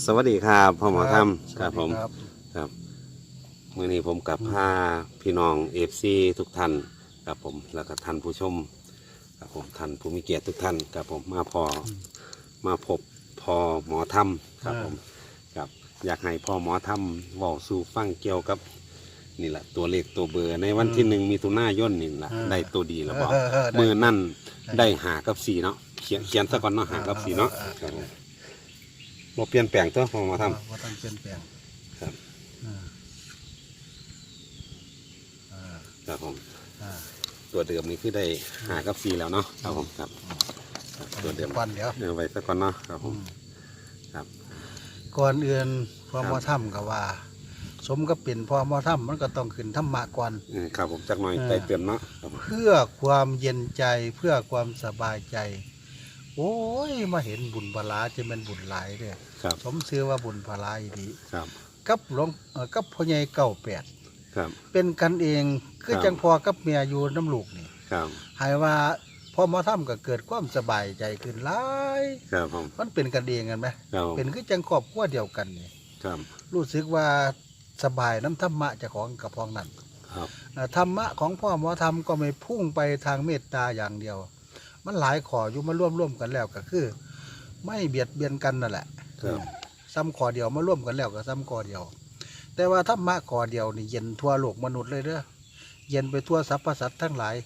สวัสดีครับพ่อหมอถ้ำสควัรัสบดีผมครับครับมื่อนี้ผมกับพาพี่น้องเอฟซีทุกท่านครับผมแล้วก็ท่านผู้ชมครับผมท่านผู้มีเกียรติทุกท่านครับผมมาพอมาพบพอหมอถ้ำครับผมครับอยากให้พ่อหมอถ้ำเว้าสู่ฟังเกี่ยวกับนี่แหละตัวเลขตัวเบอร์ในวันที่หนึ่งมีตุนายนนี่แหละได้ตัวดีแล้วบอกเออเออได้มือนั่นได้หากับสี่เนาะเขียนเขียนซะก่อนเนาะหากับสี่เนาะเออคเอรัอ บผมบ่เปลี่ยนแปลงตัวพ่อหมอเออถ้ว่าต้องเปลี่ยนแปลงำครับ อ่าอ่าครับผม อ่าตัวเดิมนี่คือได้หากับสี่แล้วเนาะครับผมครับครับ ตัวเดิม ก่อนเดี๋ยวเอาไว้ซะก่อนเนาะครับผมครับ ก่อนอื่นพ่อครับหมอถ้ำก็ว่า สมก็เป็นพ่อหมอถ้ำมันก็ต้องขึ้นธรรมะก่อน เออครับผมจักหน่อยเออใจเตือนเนาะครับผม เพื่อความเย็นใจเพื่อความสบายใจ โอ้ย มาเห็นบุญพลาจะเป็นบุญหลายเด้อครับสมชื่อว่าบุญพลาอีดีครับกับหลวงเอ่อกับพ่อใหญ่เก้าแปดครับ เป็นกันเองคือครับ จังพอกับเมียอยู่น้ำลูกนี่ครับหายว่าพอหมาทำก็เกิดความสบายใจขึ้นหลายครับผมมันเป็นกันเองกันไหมครับผมเป็นคือจังครอบครัวเดียวกันนี่ครับรู้สึกว่าสบายน้ำธรรมะเจะของกับพองนั้นครับ อ่าธรรมะของพ่อหมอธรรมก็ไม่พุ่งไปทางเมตตาอย่างเดียว มันหลายขออยู่มาร่วมร่วมกันแล้วก็คือ ไม่เบียดเบียนกันนั่นแหละครับซ้ำขอเดียวมาร่วมกันแล้วก็ซ้ำขอเดียว แต่ว่าธรรมะขอเดียวนี่เย็นทั่วโลกมนุษย์เลยเด้อเย็นไปทั่วสรรพสัตว์ทั้งหลาย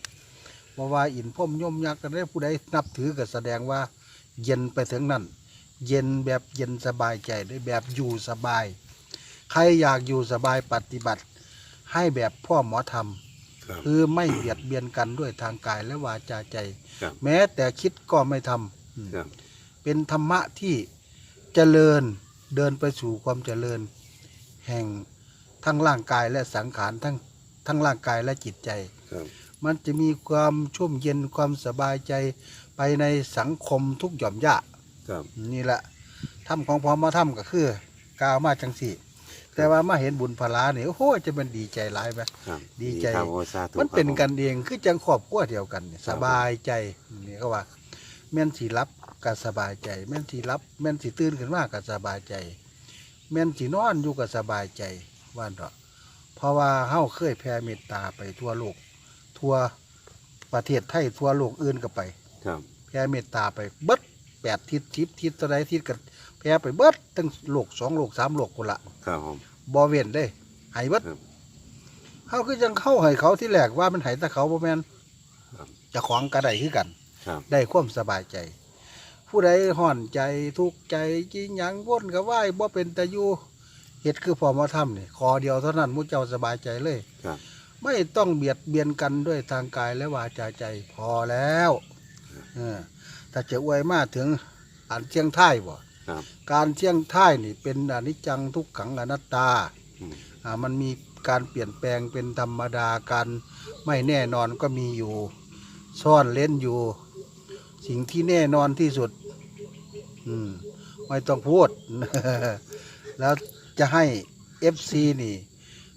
บ่ว่าอินพ่มย่อมยักษ์กันได้ผู้ใดนับถือก็แสดงว่า เย็นไปถึงนั้นเย็นแบบเย็นสบายใจได้แบบอยู่สบาย ใครอยากอยู่สบายปฏิบัติ ให้แบบพ่อหมอธรรม ครับคือไม่เบียดเบียนกันด้วยทางกายและวาจาใจ ครับ แม้แต่คิดก็ไม่ทำอืม ครับเป็นธรรมะที่เจริญเดินไปสู่ความเจริญ แห่งทั้งร่างกายและสังขารทั้งทั้งร่างกายและจิตใจ ครับมันจะมีความชุ่มเย็นความสบายใจไปในสังคมทุกหย่อมย่าครับนี่แหละถ้ำของพอมาถ้ำก็คือกล่าวมาจังสี่ แต่ว่ามาเห็นบุญพลาเนี่ยโอ้โหจะเป็นดีใจหลายไปครับดีใจ ครับโอ้สาธุมันเป็นครับผกันเองคือจังครอบครัวเดียวกันนี่ครัสบบายใจนี่ก็ว่า แม่นสีรับก็สบายใจ แม่นสีรับ แม่นสีตื่นขึ้นมาก็สบายใจ แม่นสีนอนอยู่ก็สบายใจว่าเนาะเพราะว่าเฮาเคยแผ่เมตตาไปทั่วโลก ทั่วประเทศไทยทั่วโลกอื่นก็ไปครับแผ่เมตตาไปเบิดแปดทิศทิศทิศตัวใดทิศกัน แผ่ไปเบิดทั้งโลกสองโลกสามโลกคนละครับผมบ่เว้นเด้ให้เบิดครับเขาคือจังเข้าให้เขาที่แรกว่ามันให้แต่เขาบ่แม่นครับเจะของกระไดคือกันครับได้ความสบายใจ ผู้ใดห่อนใจทุกข์ใจจิหยังวนก็ไหวบ่เป็นตะอยู่เฮ็ดคือพอมาทำนี่ขอเดียวเท่านั้นมุเจ้าสบายใจเลยครับไม่ต้องเบียดเบียนกันด้วยทางกายและวาจาใจพอแล้วเออถ้าจะอวยมาถึงอันเชียงท้ายบ่ ครับ การเชียงท้ายนี่เป็นอนิจจังทุกขังอนัตตาอืม อ่ามันมีการเปลี่ยนแปลงเป็นธรรมดาการไม่แน่นอนก็มีอยู่ ซ่อนเล่นอยู่ สิ่งที่แน่นอนที่สุด อืม ไม่ต้องพูด แล้วจะให้เอฟซีนี่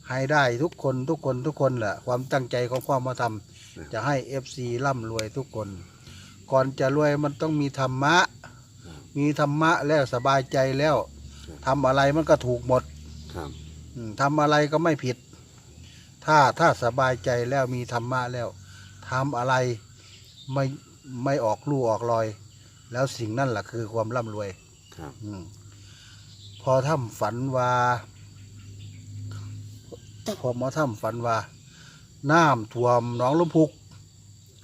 ให้ได้ทุกคนทุกคนทุกคนแหละความตั้งใจของความมาทำจะให้เอฟซีร่ำรวยทุกคน ก่อนจะรวยมันต้องมีธรรมะ มีธรรมะแล้วสบายใจแล้วทำอะไรมันก็ถูกหมดครับอืมทำอะไรก็ไม่ผิด ถ้าถ้าสบายใจแล้วมีธรรมะแล้วทำอะไรไม่ไม่ออกลู่ออกรอย แล้วสิ่งนั่นแหละคือความร่ำรวย ครับอมพอท่ำฝันว่าพอหมอท่ำฝันว่าน้ำท่วมหนองลมพุก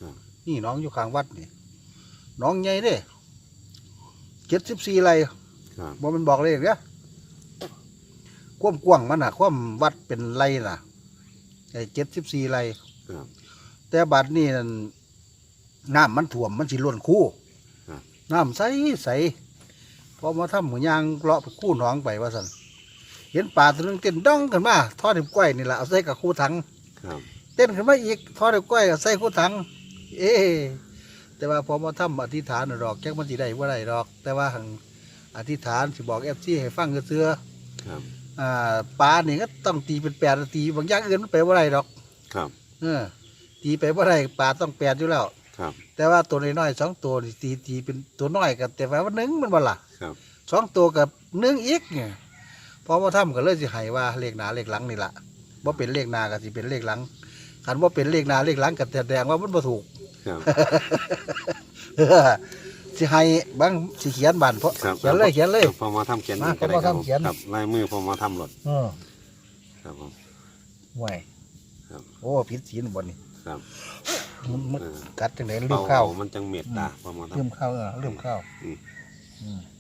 ครับนี่หน้องอยู่ข้างวัดนี่หน้องใหญ่เด้ เจ็ดสิบสี่ไร่ครับบ่มันบอกเลยเนี่ยความกว้างมันน่ะความวัดเป็นไรน่ะไอ้เจ็ดสิบสี่ไรครับ แต่บัดนี้นั่นน้ำมันท่วมมันสิล้นคู่ครับ น้ำใสใสพอมาทำหมูยางเลาะไปคู่หนองไปว่าสันเห็นป่าตัวนึงเต้นดองขึ้นมาทอดเด็บกล้วยนี่แหละเอาใส่กับคู่ถัง ครับ เต้นขึ้นมาอีกทอดเด็บกล้วยเอาใส่คู่ถัง เอ๊ะ แต่ว่าพอมาทำอธิษฐานน่ะดอกแจ้งมันสิได้ว่าได้ดอก แต่ว่าหังอธิษฐานสิบอกเอฟซีให้ฟังเสือๆครับอ่าปลานี่ก็ต้องตีเป็นแปดตีบางอย่างอื่นมันไปว่าไรดอกครับเออตีไปว่าไรปลาต้องแปดอยู่แล้วครับ แต่ว่าตัวน้อยๆสองตัวนี่ตีตีเป็นตัวน้อยกันแต่ว่าวันหนึ่งมันบ่ล่ะครับสองตัวกับหนึ่งอีกเนี่ยพอมาทำก็เลยสิให้ว่าเลขหนาเลขหลังนี่ละว่าเป็นเลขหนาก็สิเป็นเลขหลังคันว่าเป็นเลขหนาเลขหลังก็แสดงว่ามันบ่ถูก ครับเออสิให้บางสิเขียนบันเพราะครับ เขียนเลยเขียนเลย พอมาทำเขียนมาก็ได้ครับพอมาทำเขียน ครับลายมือพอมาทำรถเออครับผม ห่วยครับ โอ้ผิดศีลบ่นี่ครับมันมันเออกัดจังไดลืเป่ามข้าว มันจังเม็ดตาพอมาทลืมข้าวเออลืมข้าวอืมอืมำ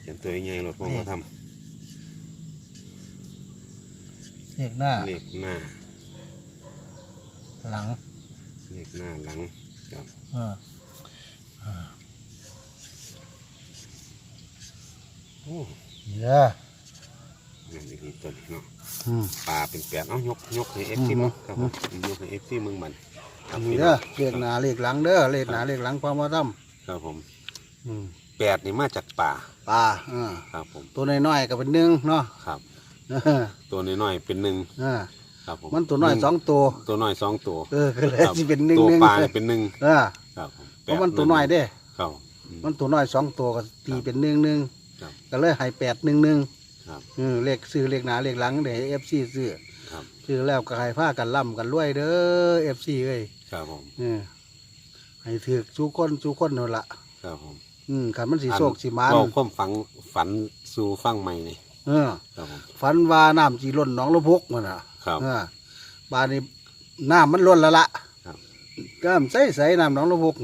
เขียนตัวใหญ่รถพอมาทเลขหน้าำเลขหน้า หลังเลขหน้าหลังครับเออโอ้เด้อนั่นนี่ตัวนี้เนาะอืมปลาเป็นแปดเอายกยกให้เอฟซีอืมมึงครับผมยกให้เอฟซีมึงมันครับนี่พี่เด้น้อองเลขหน้าเลขหลังเด้อเลขหน้าเลขหลังพอมาทครับผมำอืมแปดนี่มาจากป่าปลาเออครับผมตัวน้อยๆก็เป็นหนึ่งเนาะครับ เออตัวน้อยๆเป็นหนึ่ง เออ ครับผมมันตัวน้อยสองตัว ตัวน้อยสองตัวเออก็เลยครับสิเป็นหนึ่งตัวหนึ่งปลาเนี่ยเป็นหนึ่งเออครับผมเพราะมันตัวน้อยเด้ ครับอืมมันตัวน้อยสองตัวก็ตีเป็นหนึ่งหนึ่งครับก็เลยให้แปดหนึ่งหนึ่งครับเออเลขซื้อเลขหนาเลขหลังเดี๋ยวเอฟซีซื้อครับ ซื้อแล้วก็ให้ผ้ากันล่ำกันรวยเด้อเอฟซีเอ้ยครับผมเออให้ถือสู้คนสู้คนนั่นละครับผมอืมขันมันสีโศกสีมานเราความฝังฝันสู่ฟังใหม่นี่เออ ครับผมฝันว่าน้ำจีล้นหนองละพกมันอะ ครับ เออบ้านนี้น้ำมันล้นแล้วละครับ ก็ใส่ใส่น้ำหนองละพก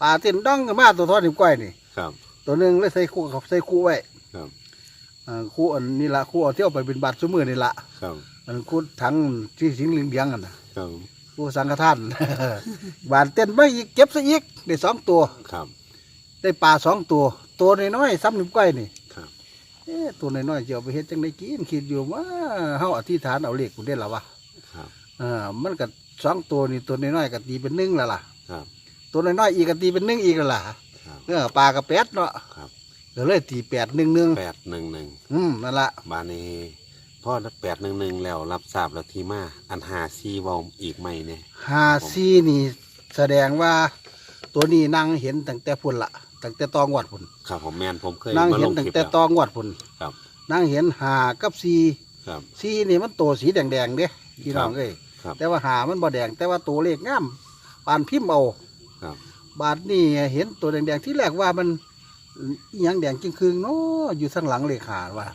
ปลาเต้นดองกันมาตัวทอดนิ้วก้อยนี่ ครับ ตัวหนึ่งเลยใส่คู่กับใส่คู่ไว้ครับอ่าคู่อันนี้ละคู่เอาเที่ยวไปเป็นบาทสมือนี่ละครับ อันคู่ถังที่สิงเหลียงๆกันน่ะครับ คู่สังฆทาน บาทเต้นไม่อีกเก็บซะอีกได้สองตัว ครับ ได้ปลาสองตัว ตัวน้อยๆซ้ำนิ้วก้อยนี่ครับ เอ๊ะตัวน้อยๆจะเอาไปเฮ็ดจังไดกินคิดอยู่ว่าเฮาอธิษฐานเอาเลขกูได้แล้ววะครับ เอ่ามันก็สองตัวนี่ตัวน้อยๆก็ตีเป็นหนึ่งแล้วล่ะ ครับ ตัวน้อยๆอีกก็ตีเป็นหนึ่งอีกแล้วล่ะครับ เออปลาก็แปดเนาะครับ ก็เลยตีแปดหนึ่งหนึ่งแปดหนึ่งหนึ่งอืมนั่นละบานีพ่อแปดหนึ่งหนึ่งแล้วรับทราบแล้วทีมาอันหาซีเวอลอีกไหมเนี่ยหาซีนี่แสดงว่าตัวนี้นั่งเห็นตั้งแต่พุ่นละ ตั้งแต่ตองวดพุ่นครับผมแมนผมเคยนั่งมาเห็ลนงตั้คงลิปแต่แล้ว ตองวดพุ่นครับนั่งเห็นหากับซีครับ ซีนี่มันตัวสีแดงๆเด้พี่น้องเอ้ยครับ แต่ว่าหามันบ่แดง แต่ว่าตัวเลขงามปานพิมพ์เอาครับ บาดนี่เห็นตัวแดงๆที่แรกว่ามันอหยังแดงจริงคืงเนาะอยู่ข้างหลังเลขาว่า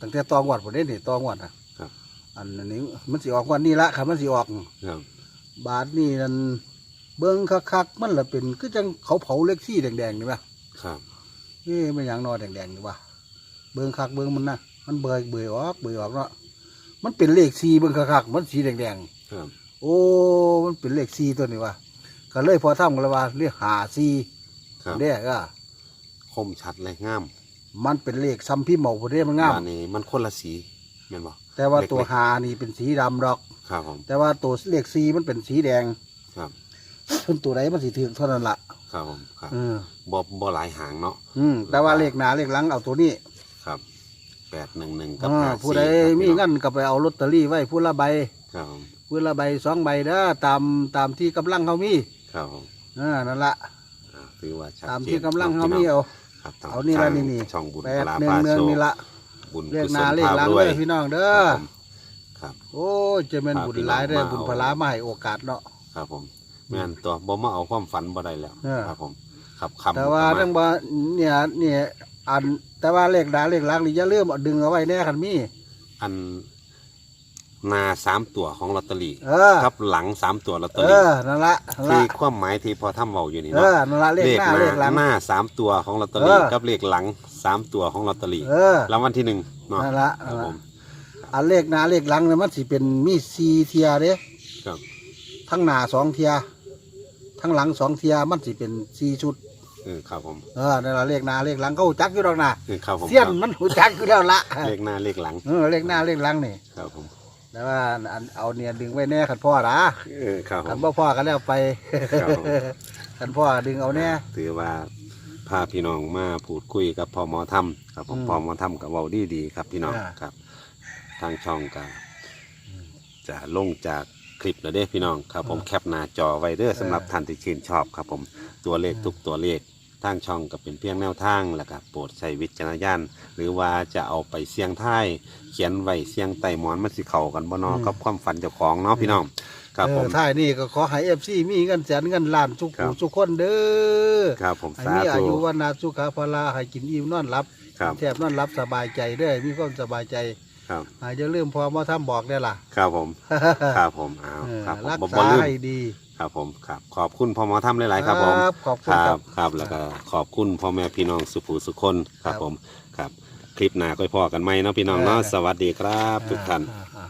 ตั้งแต่ตองวดผมได้นี่ตองวดอะครับ อันนี้มันสิออกวันนี้ละค่ะมันสิออก ครับ บาดนี่นั่น เบิ้งคักๆมันละเป็นคือจังเขาเผาเล็กซี่แดงๆนี่ป่ะครับเอ้ไม่อย่างนอแดงๆนี่ป่ะเบิ้งคักเบิ้งมันนะมันเบยเบยออกเบยออกเนาะมันเป็นเลขซีเบิ้งคักๆมันสีแดงๆครับ โอ้มันเป็นเลขสี่ตัวนี้วะก็เลยพอทำกันเลยว่าเรียกหาสี่ครับเด้ก็คมชัดเลยงาม มันเป็นเลขซ้ำพี่เหมาพอดีมันงามบานีมันคนละสีแม่นบ่แต่ว่าเล็กๆตัวหานี่เป็นสีดำดอก ครับผมแต่ว่าตัวเลขสี่มันเป็นสีแดงครับ ส่วนตัวไหนมันสีถึงเท่านั้นละครับผมครับเออบ่บ่หลายหางเนาะอืมแต่ว่าเลขหนาเลขหลังเอาตัวนี้ครับแปดหนึ่งหนึ่งกับอ่าห้าผู้สี่ใดครับมีพี่น้องเงินก็ไปเอาลอตเตอรี่ไว้ผู้ละใบครับผมผู้ละใบสองใบเด้อตามตามที่กำลังเขามีครับผมอ่านั่นละอ่าถือว่าชัดตามเจนที่กำลังเขาพี่น้มีเอา ครับทงเอานี่ละทางนี่นี่ช่องบุญแปพดลาหนึ่งพาหนึ่งโชคนี่ละบุญเลขกุหศนาลเลขภาพหลังรวยเด้อพี่น้องเด้คอรับผม ครับ โอ้ยจะเป็นพาบุญพี่น้องหลายได้อมาบุญเอาพลามาให้โอกาสเนาะ ครับผม แม่นตัวบ่มาเอาความฝันบ่ได้แล้วเออ ครับผมขับคำแต่ว่าประเรื่องมาณว่าเนี่ยเนี่ยอันแต่ว่าเลขดาเลขหลังนี่อย่าลืมเอาดึงเอาไว้แน่คันมีอันหนาสามตัวของลอตเตอรี่เออครับหลังสามตัวลอตเตอเอรี่อนั่นละนั่นที่ละความหมายที่พอทำเบาอยู่นี่เอเนาะ อนั่นละเลขหน้าหเลขหลัง หน้าสามตัวของลอตเตอรี่เออ กับเลขหลังสามตัวของลอตเตอรี่เออรางวัลที่หนึ่งเนาะนั่นละครับผมอันเลขหน้าเลขหลังเนี่ยมันสิเป็นมีสี่เทียเด้ครับทั้งหน้าสองเทีย ทั้งหลังสองเทียมันสิเป็นสี่ชุด เออครับผมเออนั่นละเลขหน้าเลขหลังเขาหูจักอยู่ดอกนะเออครับผมเสี้ยนมันหูจักอยู่แล้วละเลขหน้าเลขหลังเออเลขหน้าเลขหลังนี่ครับผมแต่ว่าอันเอาเนี่ยดึงไว้แน่ขันพ่อนะเออครับผขันมบ่พ่อกันแล้วไปครับผมขันพ่อดึงเอาแน่ถือว่าพาพี่น้องมาพูดคุยกับพ่อหมอถ้ำครับผมอืมพ่อหมอถ้ำกับเว้าดีดีๆครับพี่น้องอ่าครับ ทางช่องก็จะลงจาก คลิปแล้วเด้พี่น้องครับผมแคปหน้าจอไว้เด้อสำหรับท่านที่ชื่นชอบครับผมตัวเลขทุกตัวเลขทางช่องก็เป็นเพียงแนวทางแล้วก็โปรดใช้วิจารณญาณหรือว่าจะเอาไปเสี่ยงท้ายเขียนไว้เสี่ยงไต่หมอนมันสิเข้ากันบ่เนอกับความฝันเจ้าของเนาะพี่น้องครับเอผอมท้ายนี่ก็ขอให้เอฟซีมีเงินแสนเงินล้านทุกครัผู้บ ทุกคนเด้อครับผมให้สามีอาธุ ยุวันนาสุขาภลาให้กินอิ่มนอนหลับครับ แทบนอนหลับสบายใจเด้อมีความสบายใจ ครับอ่าอย่าลืมพอมาทำบอกได้อล่ะ ครับผม ครับผมอ้าวเออครับผมรักบ่ษาบ่ลืมให้ดี ครับผมครับ ขอบคุณพ่อหมอทำหลาย ๆ ครับผมขอบคุคณรัครับบครับ แล้วก็ขอบคุณพ่อแม่พี่น้องสุภูสุคนครับครับผมครับ คลิปหน้าก็พอกันไหมเนาะพี่น้องเนาะเออสวัสดีครับ ทุกท่านอ่าอ่า